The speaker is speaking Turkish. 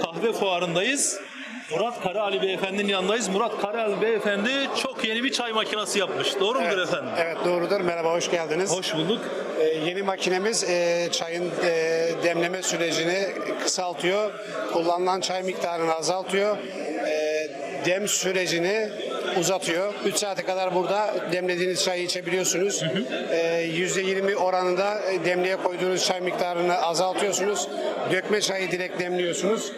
Kahve Fuarı'ndayız. Murat Karaali Beyefendi'nin yanındayız. Murat Karaali Beyefendi çok yeni bir çay makinesi yapmış. Doğru mudur efendim? Evet doğrudur. Merhaba, hoş geldiniz. Hoş bulduk. Ee, yeni makinemiz e, çayın e, demleme sürecini kısaltıyor. Kullanılan çay miktarını azaltıyor. E, dem sürecini uzatıyor. 3 saate kadar burada demlediğiniz çayı içebiliyorsunuz. E, %20 oranında demliğe koyduğunuz çay miktarını azaltıyorsunuz. Dökme çayı direkt demliyorsunuz.